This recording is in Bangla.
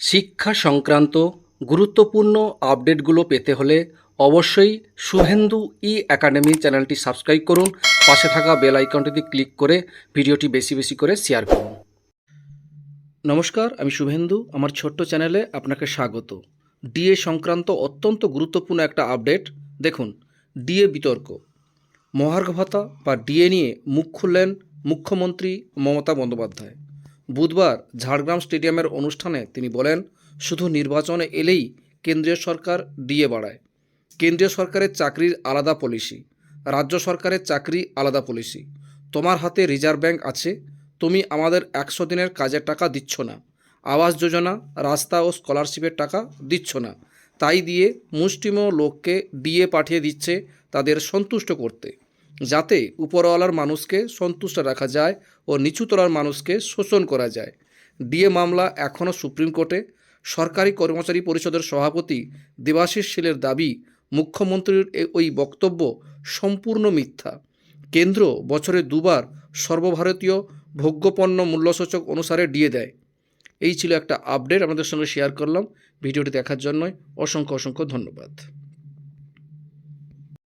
শিক্ষা সংক্রান্ত গুরুত্বপূর্ণ আপডেটগুলো পেতে হলে অবশ্যই শুভেন্দু ই একাডেমি চ্যানেলটি সাবস্ক্রাইব করুন। পাশে থাকা বেল আইকনটিতে ক্লিক করে ভিডিওটি বেশি বেশি করে শেয়ার করুন। নমস্কার, আমি শুভেন্দু। আমার ছোট্ট চ্যানেলে আপনাকে স্বাগত। ডিএ সংক্রান্ত অত্যন্ত গুরুত্বপূর্ণ একটা আপডেট। দেখুন, ডিএ বিতর্ক। মহার্ঘ ভাতা বা ডিএ নিয়ে মুখ খুললেন মুখ্যমন্ত্রী মমতা বন্দ্যোপাধ্যায়। বুধবার ঝাড়গ্রাম স্টেডিয়ামের অনুষ্ঠানে তিনি বলেন, শুধু নির্বাচনে এলেই কেন্দ্রীয় সরকার ডিএ বাড়ায়। কেন্দ্রীয় সরকারের চাকরির আলাদা পলিসি, রাজ্য সরকারের চাকরি আলাদা পলিসি। তোমার হাতে রিজার্ভ ব্যাংক আছে, তুমি আমাদের একশো দিনের কাজের টাকা দিচ্ছ না। আবাস যোজনা, রাস্তা ও স্কলারশিপের টাকা দিচ্ছ না। তাই দিয়ে মুষ্টিমেয় লোককে ডিএ পাঠিয়ে দিচ্ছে তাদের সন্তুষ্ট করতে। যাতে উপরওয়ালার মানুষকে সন্তুষ্ট রাখা যায় ও নিচুতলার মানুষকে শোষণ করা যায়। ডিএ মামলা এখনও সুপ্রিম কোর্টে। সরকারি কর্মচারী পরিষদের সভাপতি দেবাশিস শীলের দাবি, মুখ্যমন্ত্রীর ওই বক্তব্য সম্পূর্ণ মিথ্যা। কেন্দ্র বছরে দুবার সর্বভারতীয় ভোগ্যপণ্য মূল্যসূচক অনুসারে ডিএ দেয়। এই ছিল একটা আপডেট, আপনাদের সঙ্গে শেয়ার করলাম। ভিডিওটি দেখার জন্য অসংখ্য অসংখ্য ধন্যবাদ।